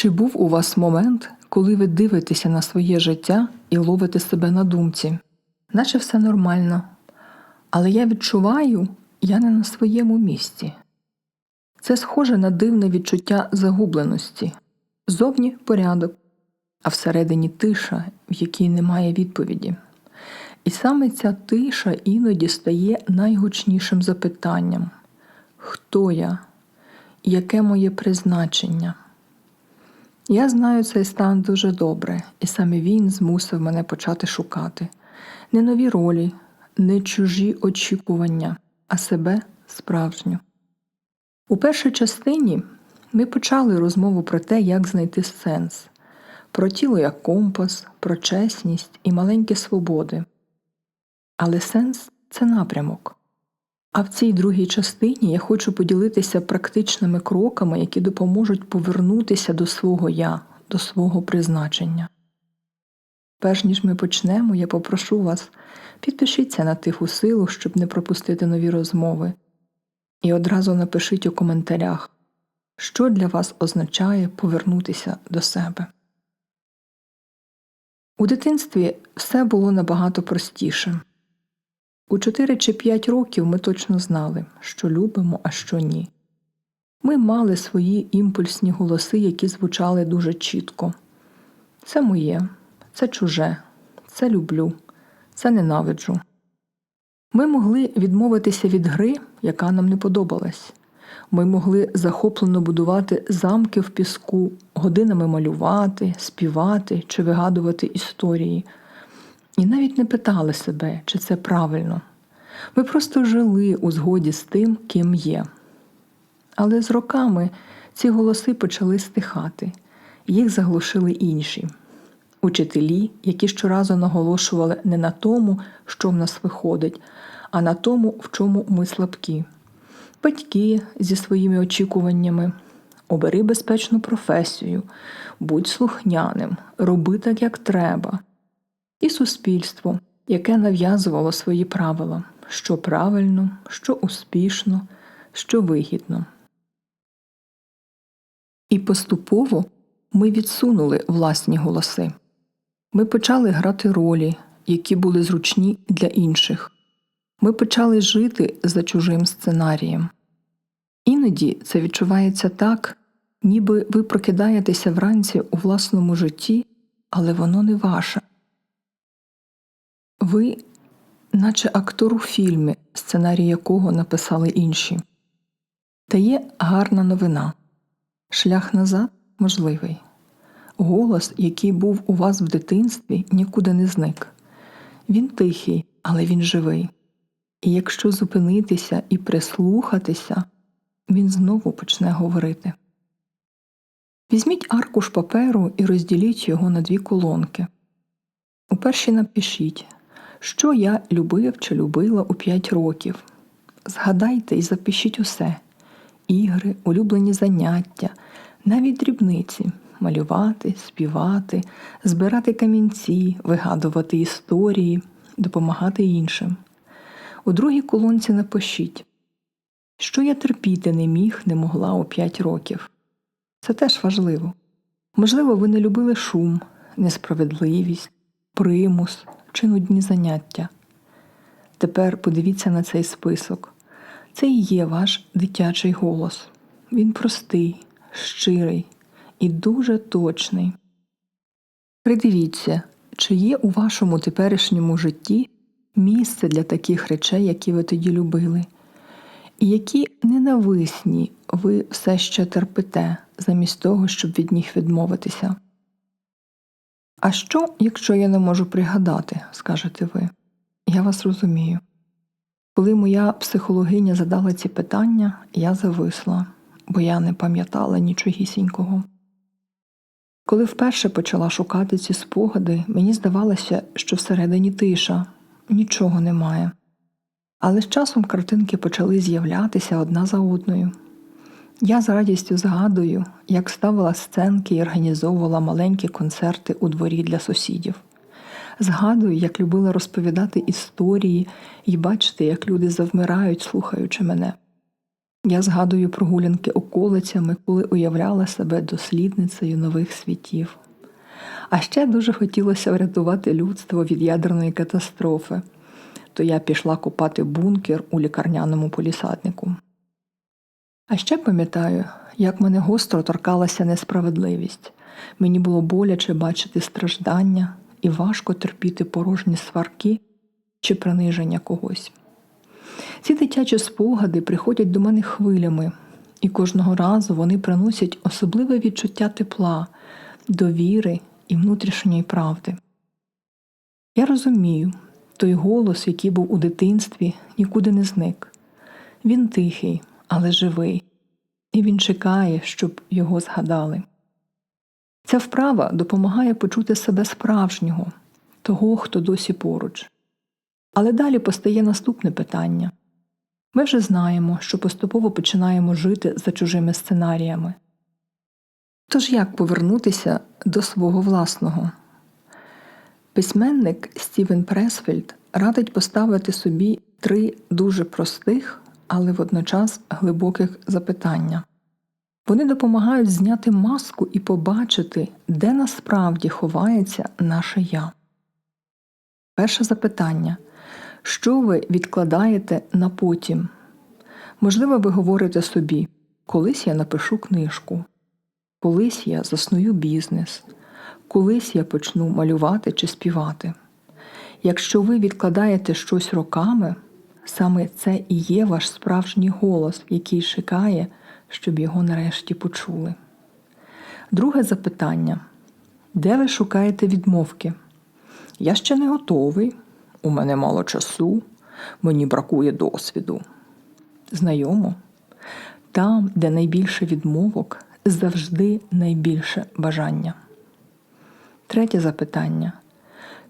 Чи був у вас момент, коли ви дивитеся на своє життя і ловите себе на думці? Наче все нормально, але я відчуваю, я не на своєму місці. Це схоже на дивне відчуття загубленості, зовні порядок, а всередині тиша, в якій немає відповіді. І саме ця тиша іноді стає найгучнішим запитанням хто я? Яке моє призначення? Я знаю цей стан дуже добре, і саме він змусив мене почати шукати не нові ролі, не чужі очікування, а себе справжню. У першій частині ми почали розмову про те, як знайти сенс, про тіло як компас, про чесність і маленькі свободи. Але сенс це напрямок. А в цій другій частині я хочу поділитися практичними кроками, які допоможуть повернутися до свого я, до свого призначення. Перш ніж ми почнемо, я попрошу вас підпишіться на тиху силу, щоб не пропустити нові розмови, і одразу напишіть у коментарях, що для вас означає повернутися до себе. У дитинстві все було набагато простіше. У 4 чи 5 років ми точно знали, що любимо, а що ні. Ми мали свої імпульсні голоси, які звучали дуже чітко це моє, це чуже, це люблю, це ненавиджу. Ми могли відмовитися від гри, яка нам не подобалась. Ми могли захоплено будувати замки в піску, годинами малювати, співати чи вигадувати історії, і навіть не питали себе, чи це правильно. Ми просто жили у згоді з тим, ким є. Але з роками ці голоси почали стихати, їх заглушили інші учителі, які щоразу наголошували не на тому, що в нас виходить, а на тому, в чому ми слабкі, батьки зі своїми очікуваннями. Обери безпечну професію, будь слухняним, роби так, як треба, і суспільство, яке нав'язувало свої правила, що правильно, що успішно, що вигідно. І поступово ми відсунули власні голоси. Ми почали грати ролі, які були зручні для інших. Ми почали жити за чужим сценарієм. Іноді це відчувається так, ніби ви прокидаєтеся вранці у власному житті, але воно не ваше. Ви, наче актор у фільмі, сценарій якого написали інші. Та є гарна новина шлях назад можливий. Голос, який був у вас в дитинстві, нікуди не зник. Він тихий, але він живий. І якщо зупинитися і прислухатися, він знову почне говорити. Візьміть аркуш паперу і розділіть його на дві колонки. У першій напишіть, що я любив чи любила у 5 років. Згадайте і запишіть усе ігри, улюблені заняття, навіть дрібниці малювати, співати, збирати камінці, вигадувати історії, допомагати іншим. У другій колонці напишіть, що я терпіти не міг, не могла у 5 років. Це теж важливо. Можливо, ви не любили шум, несправедливість, примус чи нудні заняття. Тепер подивіться на цей список. Це і є ваш дитячий голос. Він простий, щирий і дуже точний. Придивіться, чи є у вашому теперішньому житті місце для таких речей, які ви тоді любили, і які ненависні ви все ще терпите, замість того, щоб від них відмовитися. А що, якщо я не можу пригадати, скажете ви? Я вас розумію. Коли моя психологиня задала ці питання, я зависла, бо я не пам'ятала нічогісінького. Коли вперше почала шукати ці спогади, мені здавалося, що всередині тиша, нічого немає. Але з часом картинки почали з'являтися одна за одною. Я з радістю згадую, як ставила сценки і організовувала маленькі концерти у дворі для сусідів. Згадую, як любила розповідати історії і бачити, як люди завмирають, слухаючи мене. Я згадую прогулянки околицями, коли уявляла себе дослідницею нових світів. А ще дуже хотілося врятувати людство від ядерної катастрофи, то я пішла копати бункер у лікарняному полісаднику. А ще пам'ятаю, як мене гостро торкалася несправедливість. Мені було боляче бачити страждання і важко терпіти порожні сварки чи приниження когось. Ці дитячі спогади приходять до мене хвилями, і кожного разу вони приносять особливе відчуття тепла, довіри і внутрішньої правди. Я розумію, той голос, який був у дитинстві, нікуди не зник. Він тихий, але живий, і він чекає, щоб його згадали. Ця вправа допомагає почути себе справжнього, того, хто досі поруч. Але далі постає наступне питання ми вже знаємо, що поступово починаємо жити за чужими сценаріями. Тож як повернутися до свого власного? Письменник Стівен Пресфельд радить поставити собі три дуже простих, але водночас глибоких запитання. Вони допомагають зняти маску і побачити, де насправді ховається наше я. Перше запитання що ви відкладаєте на потім? Можливо, ви говорите собі, колись я напишу книжку, колись я засную бізнес, колись я почну малювати чи співати. Якщо ви відкладаєте щось роками, саме це і є ваш справжній голос, який чекає, щоб його нарешті почули. Друге запитання: де ви шукаєте відмовки? Я ще не готовий, у мене мало часу, мені бракує досвіду. Знайомо, там, де найбільше відмовок, завжди найбільше бажання. Третє запитання.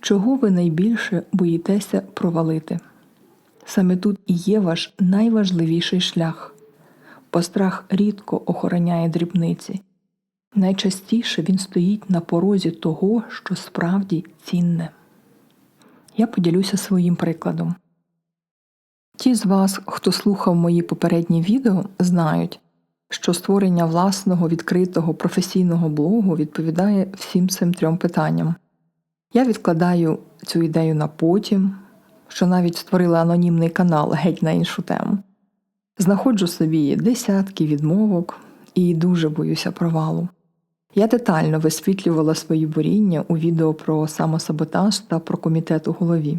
Чого ви найбільше боїтеся провалити? Саме тут і є ваш найважливіший шлях, бо страх рідко охороняє дрібниці. Найчастіше він стоїть на порозі того, що справді цінне. Я поділюся своїм прикладом. Ті з вас, хто слухав мої попередні відео, знають, що створення власного відкритого професійного блогу відповідає всім цим трьом питанням. Я відкладаю цю ідею на потім, що навіть створила анонімний канал геть на іншу тему. Знаходжу собі десятки відмовок і дуже боюся провалу. Я детально висвітлювала свої боріння у відео про самосаботаж та про комітет у голові.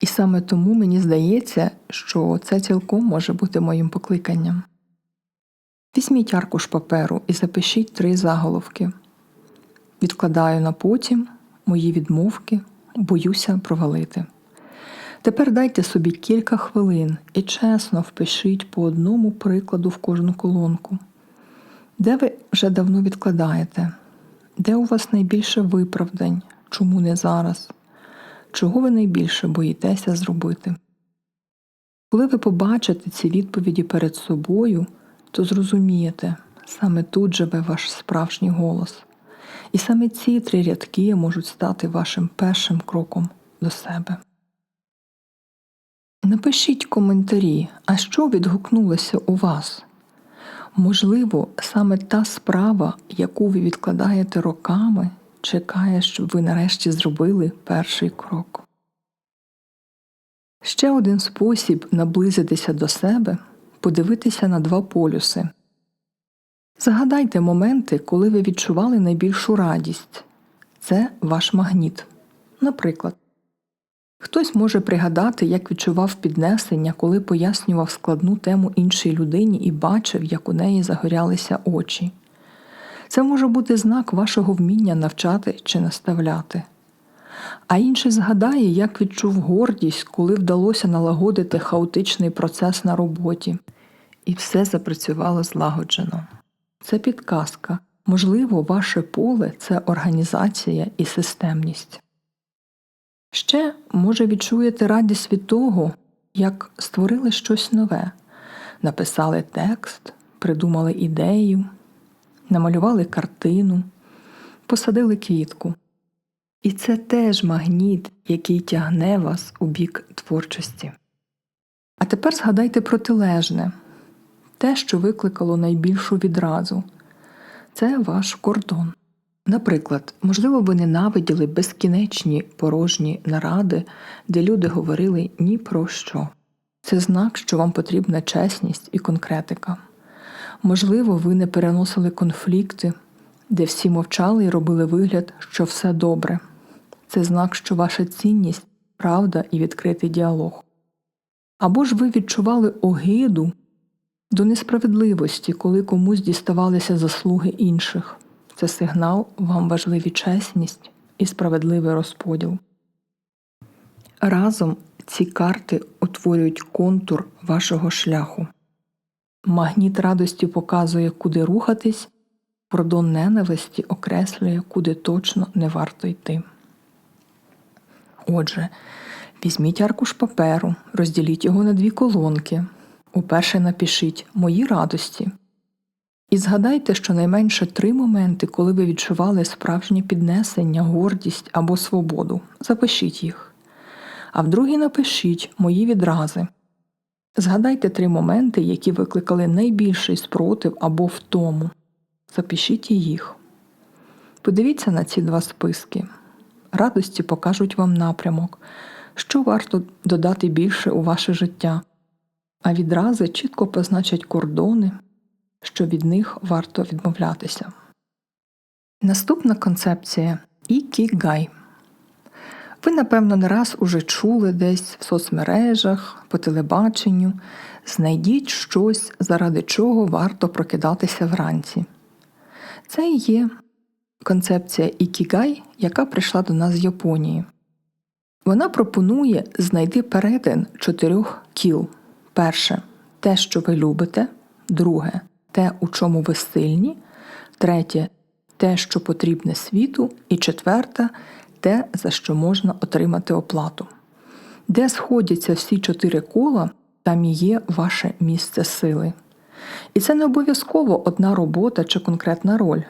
І саме тому мені здається, що це цілком може бути моїм покликанням. Візьміть аркуш паперу і запишіть три заголовки. Відкладаю на потім мої відмовки, боюся провалити. Тепер дайте собі кілька хвилин і чесно впишіть по одному прикладу в кожну колонку. Де ви вже давно відкладаєте? Де у вас найбільше виправдань? Чому не зараз? Чого ви найбільше боїтеся зробити? Коли ви побачите ці відповіді перед собою, то зрозумієте, саме тут живе ваш справжній голос. І саме ці три рядки можуть стати вашим першим кроком до себе. Напишіть коментарі, а що відгукнулося у вас? Можливо, саме та справа, яку ви відкладаєте роками, чекає, щоб ви нарешті зробили перший крок. Ще один спосіб наблизитися до себе подивитися на два полюси. Згадайте моменти, коли ви відчували найбільшу радість це ваш магніт. Наприклад, Хтось може пригадати, як відчував піднесення, коли пояснював складну тему іншій людині і бачив, як у неї загорялися очі. Це може бути знак вашого вміння навчати чи наставляти. А інший згадає, як відчув гордість, коли вдалося налагодити хаотичний процес на роботі, і все запрацювало злагоджено. Це підказка. Можливо, ваше поле це організація і системність. Ще, може, відчуєте радість від того, як створили щось нове, написали текст, придумали ідею, намалювали картину, посадили квітку. І це теж магніт, який тягне вас у бік творчості. А тепер згадайте протилежне, те, що викликало найбільшу відразу. Це ваш кордон. Наприклад, можливо, ви ненавиділи безкінечні порожні наради, де люди говорили ні про що. Це знак, що вам потрібна чесність і конкретика. Можливо, ви не переносили конфлікти, де всі мовчали і робили вигляд, що все добре. Це знак, що ваша цінність правда і відкритий діалог. Або ж ви відчували огиду до несправедливості, коли комусь діставалися заслуги інших. Це сигнал, вам важливі чесність і справедливий розподіл. Разом ці карти утворюють контур вашого шляху. Магніт радості показує, куди рухатись, кордон ненависті окреслює, куди точно не варто йти. Отже, візьміть аркуш паперу, розділіть його на дві колонки. Уперше напишіть Мої радості. І згадайте щонайменше три моменти, коли ви відчували справжнє піднесення, гордість або свободу. Запишіть їх. А в другій напишіть Мої відрази. Згадайте три моменти, які викликали найбільший спротив або втому. Запишіть і їх. Подивіться на ці два списки. Радості покажуть вам напрямок, що варто додати більше у ваше життя, а відрази чітко позначать кордони, що від них варто відмовлятися. Наступна концепція ікігай. Ви, напевно, не раз уже чули десь в соцмережах, по телебаченню. Знайдіть щось, заради чого варто прокидатися вранці. Це і є концепція ікігай, яка прийшла до нас з Японії. Вона пропонує знайти перетин чотирьох кіл. Перше те, що ви любите, друге те, у чому ви сильні, третє те, що потрібне світу, і четверте те, за що можна отримати оплату. Де сходяться всі чотири кола, там і є ваше місце сили. І це не обов'язково одна робота чи конкретна роль.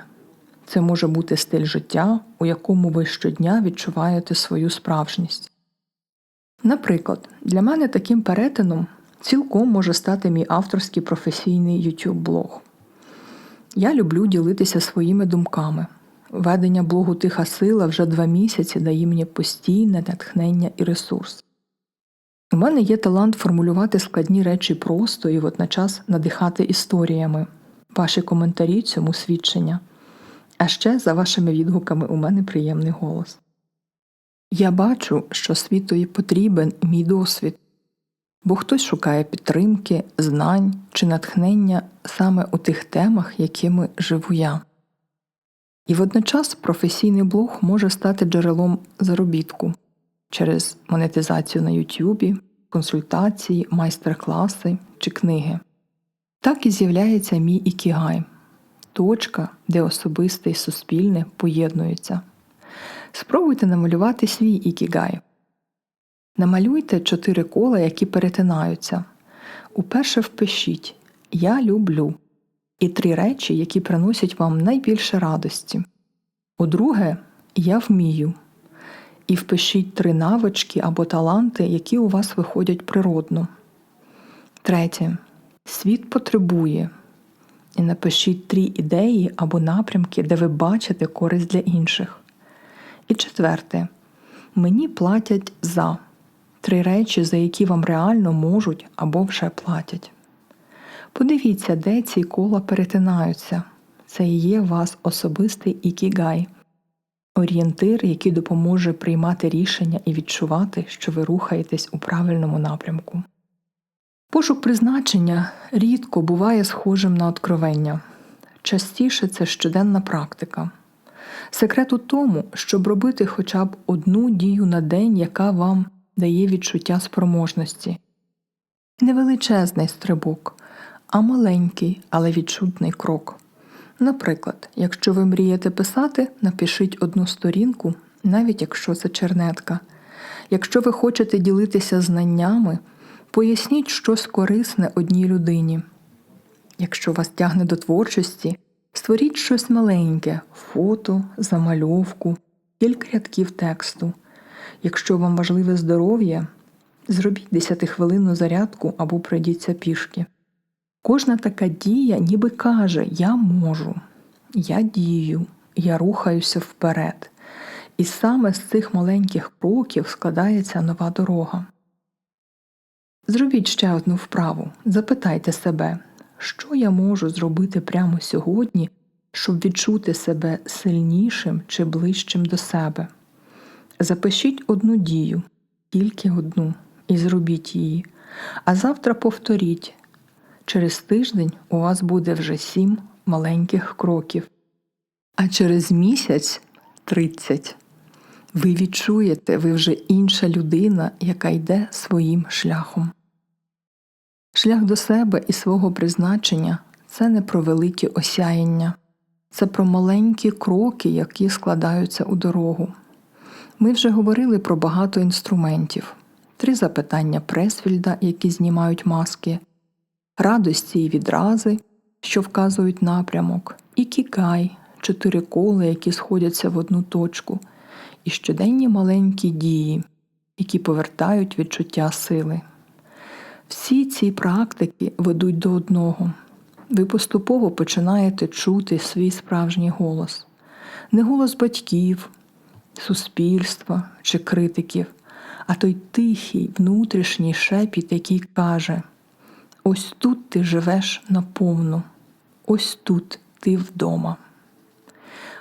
Це може бути стиль життя, у якому ви щодня відчуваєте свою справжність. Наприклад, для мене таким перетином цілком може стати мій авторський професійний YouTube блог. Я люблю ділитися своїми думками. Ведення блогу Тиха сила вже два місяці дає мені постійне натхнення і ресурс. У мене є талант формулювати складні речі просто і водночас надихати історіями. Ваші коментарі цьому свідчення. А ще за вашими відгуками у мене приємний голос. Я бачу, що світові потрібен мій досвід, бо хтось шукає підтримки, знань чи натхнення саме у тих темах, якими живу я. І водночас професійний блог може стати джерелом заробітку через монетизацію на Ютубі, консультації, майстер-класи чи книги. Так і з'являється мій ікігай точка, де особисте і суспільне поєднуються. Спробуйте намалювати свій ікігай. Намалюйте чотири кола, які перетинаються. Уперше впишіть Я люблю і три речі, які приносять вам найбільше радості. У-друге, я вмію. І впишіть три навички або таланти, які у вас виходять природно. Третє. Світ потребує. І напишіть три ідеї або напрямки, де ви бачите користь для інших. І четверте. Мені платять за три речі, за які вам реально можуть або вже платять. Подивіться, де ці кола перетинаються. Це і є вас особистий ікігай, орієнтир, який допоможе приймати рішення і відчувати, що ви рухаєтесь у правильному напрямку. Пошук призначення рідко буває схожим на откровення. Частіше це щоденна практика. Секрет у тому, щоб робити хоча б одну дію на день, яка вам дає відчуття спроможності. Невеличезний стрибок, а маленький, але відчутний крок. Наприклад, якщо ви мрієте писати, напишіть одну сторінку, навіть якщо це чернетка. Якщо ви хочете ділитися знаннями, поясніть щось корисне одній людині. Якщо вас тягне до творчості, створіть щось маленьке фото, замальовку, кілька рядків тексту. Якщо вам важливе здоров'я, зробіть 10-хвилинну зарядку або пройдіться пішки. Кожна така дія ніби каже: Я можу, я дію, я рухаюся вперед. І саме з цих маленьких кроків складається нова дорога. Зробіть ще одну вправу. Запитайте себе, що я можу зробити прямо сьогодні, щоб відчути себе сильнішим чи ближчим до себе. Запишіть одну дію, тільки одну, і зробіть її. А завтра повторіть. Через тиждень у вас буде вже сім маленьких кроків. А через місяць 30. Ви відчуєте, ви вже інша людина, яка йде своїм шляхом. Шлях до себе і свого призначення це не про великі осяяння, це про маленькі кроки, які складаються у дорогу. Ми вже говорили про багато інструментів: три запитання Пресфільда, які знімають маски, радості і відрази, що вказують напрямок, і кікай, чотири кола, які сходяться в одну точку, і щоденні маленькі дії, які повертають відчуття сили. Всі ці практики ведуть до одного. Ви поступово починаєте чути свій справжній голос, не голос батьків, суспільства чи критиків, а той тихий внутрішній шепіт, який каже: ось тут ти живеш наповну, ось тут ти вдома.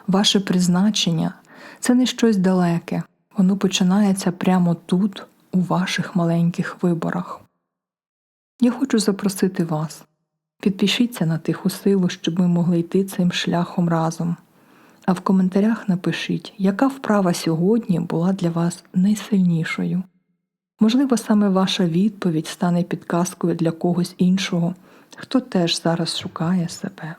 Ваше призначення це не щось далеке, воно починається прямо тут, у ваших маленьких виборах. Я хочу запросити вас. Підпишіться на тиху силу, щоб ми могли йти цим шляхом разом. А в коментарях напишіть, яка вправа сьогодні була для вас найсильнішою. Можливо, саме ваша відповідь стане підказкою для когось іншого, хто теж зараз шукає себе.